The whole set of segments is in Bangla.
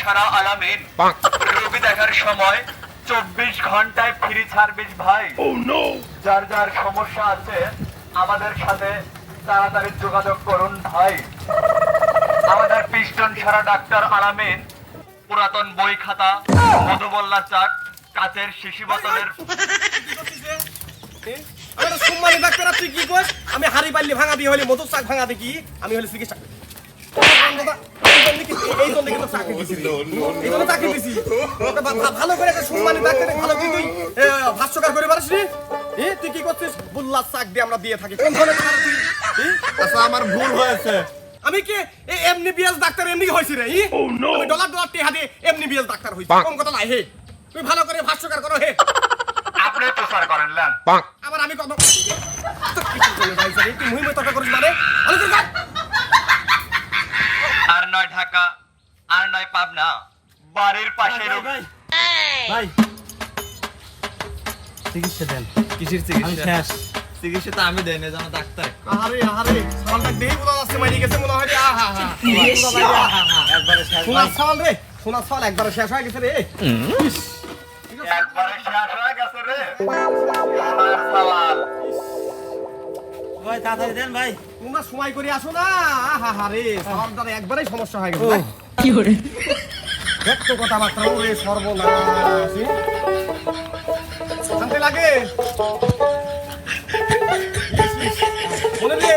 সারা আলামিন। রোগী দেখার সময় চব্বিশ ঘন্টায় ফ্রি সার্ভিস ভাই। যার যার সমস্যা আছে আমাদের সাথে তাড়াতাড়ি যোগাযোগ করুন ভাই। আমাদের পিস্টন সারা ডাক্তার আলামিন পুরাতন বই খাতা মধুবল্লা চাট কাচের শিশি বোতলের আমি তো সম্মানী ডাক্তার তুই কি কস? আমি হাড়ি পাল্লি ভাঙা দিয়ে হলে মধুর শাক ভাঙা দেখি আমি হলে চিকিৎসা এই জন্য কিন্তু চাকরি দিছি। এই জন্য চাকরি দিছি। তোকে ভা- ভা- ভালো করে একটা সম্মানী ডাক্তার ভালো কি তুই ভাষ্যকার করে পারিস রে। তুই কি করছিস? বুল্লার চাক দিয়ে আমরা দিয়ে থাকি। কোন ধরনের তুই? আচ্ছা আমার ভুল হয়েছে। আমি কি এমনি বিএস ডাক্তার এমনি হয়েছি রে আমি ডলার ডলার টেহা দিয়ে এমনি বিএস ডাক্তার হয়েছি। কম কথা নাই হে? তুই ভালো করে ভাষ্যকার করো হে। আপনি প্রচার করেন আবার আমি কত করিস মানে ভালো করে কর। আর নয় ঢাকা আর পাবনা বাড়ির পাশে ভাই, চিকিৎসা দেন। কিসের চিকিৎসা। শেষ। চিকিৎসা তো আমি দেই না জানো ডাক্তার। সালটা দেই মারি গেছে মনে হয় আহা হা একবারে শেষ। সোনার সাল রে সোনার সাল একবারে শেষ হয়ে গেছে রে। একবারে শেষ হয়ে গেছে রে। আমার সওয়াল ভাই তাড়াতাড়ি দেন ভাই। তোমরা সময় করে আসো না। আহা হা রে সালটার একবারেই সমস্যা হয়ে গেছে। দেখতো কথাবার্তা ওরে সর্বনাশ। শান্তি লাগে? ইস, ইস। মনে রে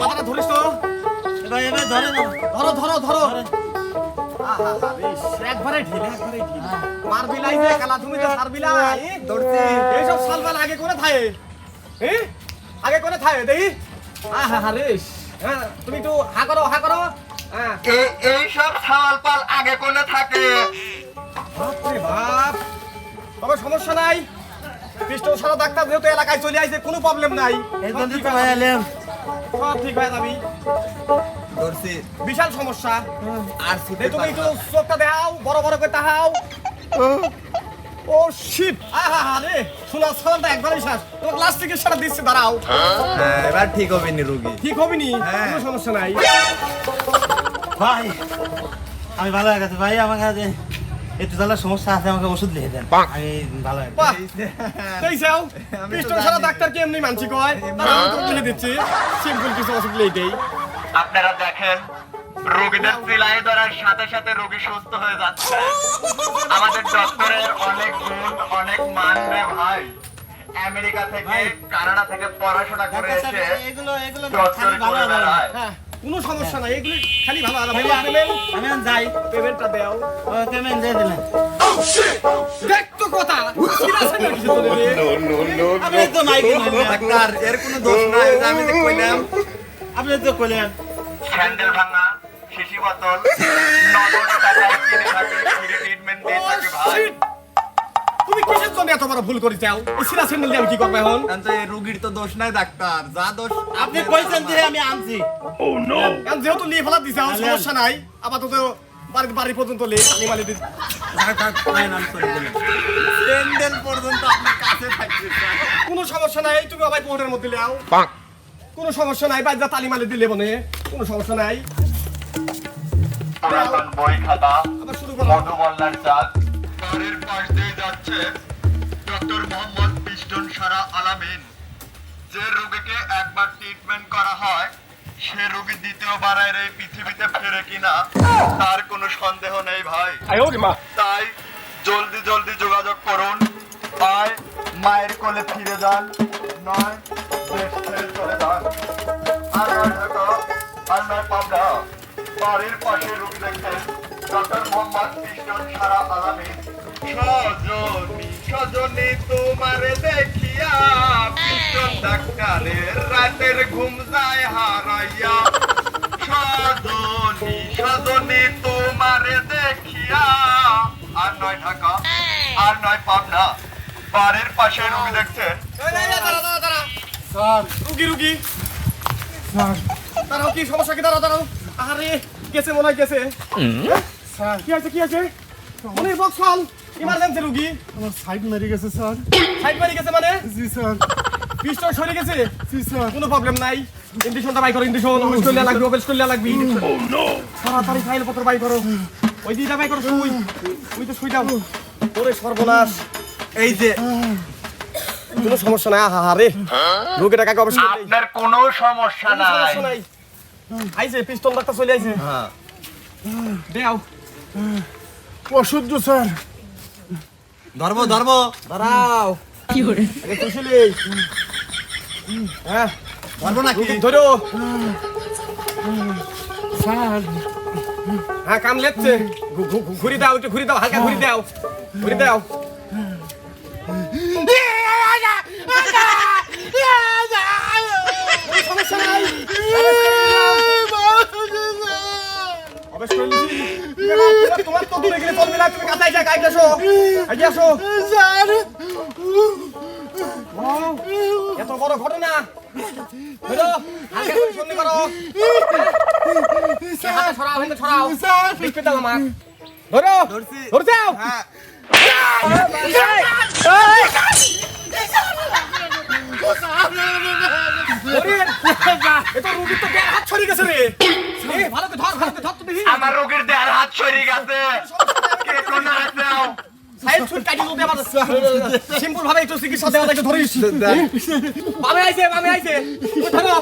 মাথাটা ধরিস তো। ভাই এবার ধরে না ধরো ধরো ধরো। ধরেন। আহা, ইস, একবারে ঢিলে একবারে ঢিলে। মার বিলাই যে খেলা তুমি দৌড়তে এইসব সালবাল আগে করে আগে করে আহা হা রে হ্যাঁ তুমি একটু হা করো হা করো। হ্যাঁ এই এই সব সওয়াল পাল আগে কোনে থাকে? বাপরে বাপ। তবে সমস্যা নাই। পিস্টল সারা ডাক্তার যেহেতু এলাকায় চলে আসছে কোনো প্রবলেম নাই। সব ঠিক হয়ে ভাই যাবে। এলাম। সব ঠিক হয়ে যাবি। ধরছি। বিশাল সমস্যা। আর এই তুমি একটু চোখটা দেখাও বড় বড় করে তাহাও ও। শিট আহা হা রে শোনা সালটা একবারই তোমাকে লাস্ট থেকে সারা দিচ্ছে দাঁড়াও। হ্যাঁ এবার ঠিক হবে নি রুগী। ঠিক হবে নি? হ্যাঁ। কোনো সমস্যা নাই। ভাই আমি ভালো হয়ে গেছে। ভাই আমার কাছে একটু তাহলে সমস্যা আছে আমাকে ওষুধ লিখে দেন। আমি ভালো গেছি। বাহ। এই যাও আমি তো পিস্টল সারা জানি। ডাক্তার কি এমনি মানছি কয়? তারা আমি তো লিখে দিচ্ছি সিম্পল কিছু ওষুধ লিখে দেই আপনারা দেখেন রোগীদের সিলাই ধরার সাথে সাথে রোগী সুস্থ হয়ে যাচ্ছে। আমাদের ডক্টরের অনেক গুণ অনেক মান রে ভাই। আমেরিকা থেকে কানাডা থেকে পড়াশোনা করে এসে এগুলো এগুলো ডক্টর করে। বেড়ায় হ্যাঁ। কোনো সমস্যা নাই এগুলি খালি ভালো ভালো ভাই, পেমেন্ট আমি যাই পেমেন্টটা দাও। পেমেন্ট দিয়ে দিলেন। দেখ তো কথা। আপনি তো মাইকে নিলেন ডাক্তার এর কোনো দোষ নাই আমি যে কইলাম। আপনি তো কইলেন। স্যান্ডেল ভাঙা শিশি বোতল নগদ টাকায় কিনে থাকি ট্রিটমেন্ট দিয়ে থাকি ভাই! তুমি কিসের জন্য এত বড় ভুল করে চাও এই সিরা স্যান্ডেল দিয়ে আমি কি করব এখন? কারণ তো এই রুগীর তো দোষ নাই ডাক্তার যা দোষ আপনি কইছেন যে আমি আনছি। কারণ যেহেতু নিয়ে ফেলা দিছে আমার সমস্যা নাই। আপাতত বাড়ি বাড়ি পর্যন্ত লে আনি মালি দিন স্যান্ডেল পর্যন্ত আপনার কাছে থাকবে কোনো সমস্যা নাই তুমি আবার পোহরের মধ্যে লেও। কোনো সমস্যা নাই বাইরে তালি মালি দিলে বনে। কোনো সমস্যা নাই। বই খাতা আবার শুরু করো। মধুবল্লার চাঁদ। পাশ দিয়ে ডক্টর মোহাম্মদ পিস্টন সারা আলামিন। যে রোগীকে একবার ট্রিটমেন্ট করা হয় সে রোগী দ্বিতীয়বার এই পৃথিবীতে ফেরে কিনা তার কোনো সন্দেহ নেই ভাই। তাই জলদি জলদি যোগাযোগ করুন। মায়ের কোলে ফিরে যান নয় দেশ ছেড়ে চলে যান। আর নয় ঢাকা আর নয় পাবনা। বাড়ির পাশে রোগী দেখছেন ডক্টর মোহাম্মদ কৃষ্ণ সারা আলামী সজনী সজনী তোমারে দেখিয়া কৃষ্ণ ডাক্তারের রাতের ঘুম যায় হারাইয়া। সজনী সজনী তোমারে দেখিয়া। আর নয় ঢাকা আর নয় পাবনা বাড়ির পাশে রোগী দেখছেন? দাঁড়া। রুগী রুগী। দাঁড়াও কি সমস্যা? কি দাঁড়াও দাঁড়াও। আরে গেছে মনে হয় গেছে। হ্যাঁ? কি আছে কি আছে? মনে বক্স হল ইমার্জেন্সি রুগী। আমার সাইড মেরে গেছে স্যার। সাইড মারি গেছে মানে? জি স্যার। পিস্টল সরে গেছে? জি স্যার। কোনো প্রবলেম নাই। ইন্ডিশনটা বাই করো ইন্ডিশন অফিস করলে লাগবে অফিস করলে লাগবে। তাড়াতাড়ি ফাইল পত্র বাই করো। ওই দিটা ভাই করো শুই। ওই তো শুই দাও ওরে সর্বনাশ। এই যে কোনো সমস্যা নাই আহা রে। রোগীটা কাকে আপনার কোনো সমস্যা নাই সমস্যা নাই। আইছে পিস্তল ডাক্তার চলে আইছে। হ্যাঁ। দেও। অসহ্য স্যার। ধর্ম ধর্ম দাঁড়াও কি আগে তুলছিলি হ্যাঁ ধর্ম নাকি ধরো হ্যাঁ কাম লেপছে ঘুরি দাও একটু ঘুরি দাও হালকা ঘুরি দাও ঘুরি দাও সমস্যা নাই করে। তোমার- তো দূরে গেলে চলবে না তুমি কাছে যা কাইতে আসো আগে আসো স্যার এত বড় ঘটনা ধরো হালকা করে করো এই ছড়াও হাতে ছড়াও স্যার লিখতে দাও আমার ধরো ধরছি। ধরে হ্যাঁ ওরে, এ তো হাত ছড়িয়ে গেছে রে ভালো করে ধর ভালো করে ধর তো দেখি আমার রোগীর দেয়ার হাত সরে গেছে। কে কোন হাত দাও সাইড ছুট কাটি যদি আবার সিম্পল ভাবে একটু চিকিৎসা দেওয়া একটু ধরিস। বামে আইছে বামে আইছে। ধরো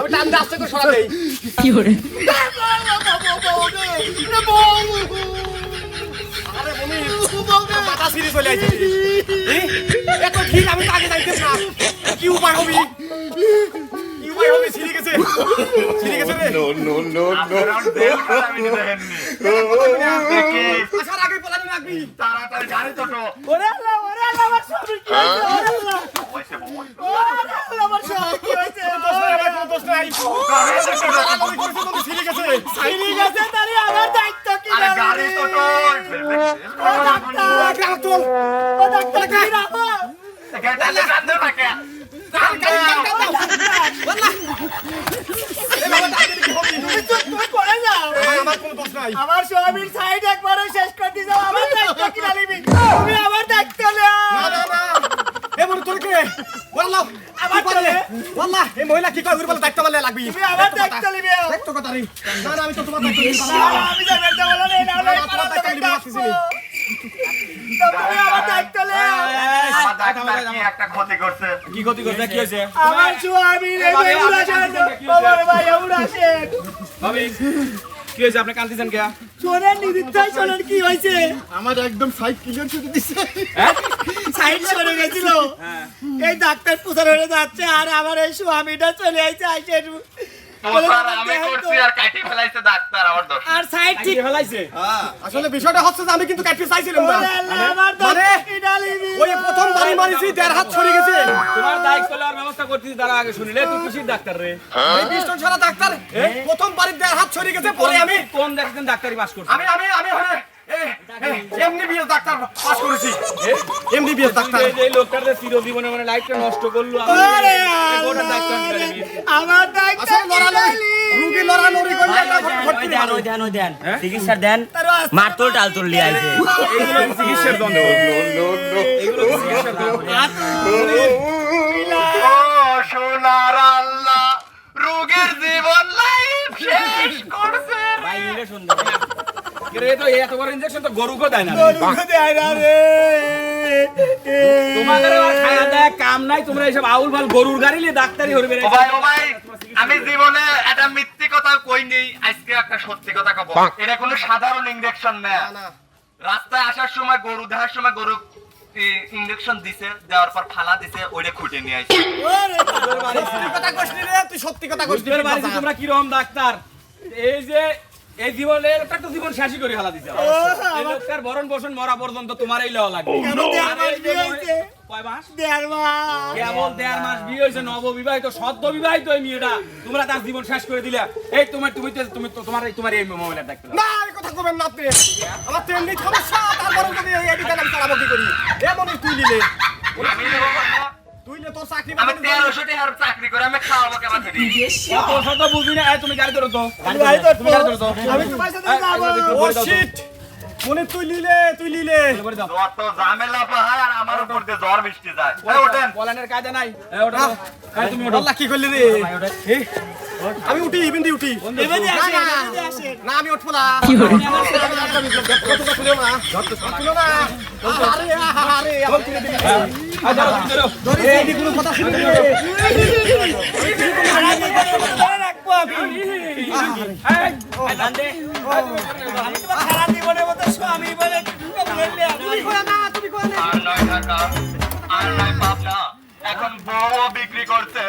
আমি টান দিয়ে আস্তে করে সরা দেই আরে বমি। মাথা সিরি চলে আইছে। এত ঠিক আমি তো আগে যাইতেন না কি উপায় হবি? কি উপায় হবে ছিঁড়ে গেছে ছিঁড়ে গেছে রে আপনার দেহ আমি দেখেননি আসার আগে পলানি লাগবি তাড়াতাড়ি গাড়ি তো তো ওরে আল্লাহ ওরে আল্লাহ আমার স্বামী কি হয়েছে ওরে আল্লাহ ওরে আল্লাহ আমার স্বামী কি হয়েছে দোষ নাই আমার কোনো দোষ নাই তাড়াতাড়ি করেছে তো ছিঁড়ে গেছে তাহলে আমার দায়িত্ব কি আরে গাড়ি তো তো ও ডাক্তার ও কি রাখো গাড়ি কান্দে থাকে তুমি করে যাও আমার কোনো দোষ নাই আমার স্বামীর সাইড একবারে শেষ করে যাও আমার দায়িত্ব কি নালিবি তুমি আমার দায়িত্ব না না না। এ মনে তোর কে? বললাম আমার পারলে বললা? এই মহিলা কি কয়? ঘুরে বলে দায়িত্ব বলে লাগবি। তুমি আমার দায়িত্ব নিবে দায়িত্ব কথা রে। না না আমি তো তোমার দায়িত্ব নিব না, আমি যাবেন না বলো না না না, তোমার দায়িত্ব নিবি। তুমি আমার দায়িত্ব নাও আমার ডাক্তার কি একটা ক্ষতি করছে? কি ক্ষতি করছে? কি হয়েছে? আমার স্বামী রে ভাবি, বেউরা আপনি শেখ কাঁদতেছেন কে? কি হয়েছে? আমার ভাই বেউরা ভাবি। কি হয়েছে? আপনি কান্দিছেন কে? শোনেন নিদিত্তাই শোনেন কি হয়েছে? আমার একদম সাইড ক্লিয়ার করে দিছে। হ্যাঁ? সাইড সরে গেছিল। এই ডাক্তার হয়ে যাচ্ছে আর আমার এই স্বামীটা চলে আইছে আইসে আমি আর কাটি ফেলাইছে ডাক্তার আমার দোষ। আর সাইড ঠিক ঠিক ফেলাইছে? হ্যাঁ আসলে বিষয়টা হচ্ছে যে আমি কিন্তু কাটতে চাইছিলাম না। আমার মানে ওই প্রথম বাড়ি মারিছি দেড় হাত ছড়ে গেছে। তোমার দায়িত্ব লওয়ার ব্যবস্থা করতেছি তারা আগে শুনিলে তুই খুশির ডাক্তার রে। ডাক্তার? প্রথম বাড়ির দেড় হাত ছড়ে গেছে পরে আমি কোন ডাক্তারি পাস করছে? আমি আমি আমি ওখানে এমবিবিএস ডাক্তার পাস করেছি। এমবিবিএস ডাক্তার এই যে লোকটার যে চিরজীবনে মানে লাইফটা নষ্ট করল ওরে গোটা দায়িত্ব আমি ফেলে দিয়েছি। আমার দায়িত্ব লড়ালড়ি রুগী লড়ালড়ি করলে ভর্তি দেন ওই দেন ওই দেন চিকিৎসা দেন মারতোল টালতোল লিয়ে আইছে। এইগুলো চিকিৎসার দ্বন্দ্ব? চিকিৎসার সোনার আল্লাহ রোগীর জীবন লাইফ শেষ করছে ভাই মিলে সুন্দর এ তো এত বড় ইনজেকশন তো গরুকে দেয় না গরুকে দেয় না রে। তোমাদের আর খায়া দেয় কাম নাই তোমরা এইসব আউল ফাল গরুর গাড়ি নিয়ে ডাক্তারি হরবে ও ভাই ও ভাই আমি জীবনে একটা মিথ্যে কথা কই নেই আজকে একটা সত্যি কথা কব। এটা কোনো সাধারণ ইনজেকশন না। রাস্তায় আসার সময় গরু দেখার সময় গরু ইনজেকশন দিছে দেওয়ার পর ফালা দিছে ওইটা খুঁটে নিয়ে আইছে। ওরে সত্যি কথা কইস রে তুই সত্যি কথা তোমরা ডাক্তার? এই যে এই জীবনের একটা তো জীবন শেষই করে হালা দিছে। এই লোকটার ভরণ পোষণ মরা পর্যন্ত তোমার এই লওয়া লাগবে। কেন দেড় মাস বিয়ে হয়েছে? কয় মাস? দেড় মাস। কেবল দেড় মাস বিয়ে হয়েছে নববিবাহিত সদ্য বিবাহিত এই মেয়েটা। তোমরা তার জীবন শেষ করে দিলে। এই তোমার তুমি তো- তুমি তোমার এই- তোমার এই মোবাইলে দেখতে কথা কবেন না আপনি? আমার তো এমনি সমস্যা। তারপরে যদি এই এদিকে আমি চালাবো কি করি? এমনই তুই নিলে। আমি তুই তোর চাকরি আমি বাকরি তেরোশো টাকার চাকরি করে আমি খাওয়াবো কেমন ধরি অত শত বুঝি না। তুমি গাড়ি ধরো তো। ভাই তো তুমি গাড়ি ধরো। আমি তোমার সাথে যাব। ও শিট মনে তুই নিলে তুই নিলে। করে দাও। যত ঝামেলা পাহাড় আর আমার উপর দিয়ে ঝড় বৃষ্টি যায়। ওঠেন। পলানের কায়দা নাই। ওঠো। তুমি ওঠো। আল্লাহ কি করলি রে? আমি উঠি ইভেন্টি উঠি এবারে না, না, না আমি উঠবো না আরে আমি এই, আয়, দান দে। আমি তোমার সারা জীবনের মতো স্বামী বলে বললে তুমি কই না তুমি কই আর নয় ঢাকা আর নয় পাবনা এখন বউ বিক্রি করছে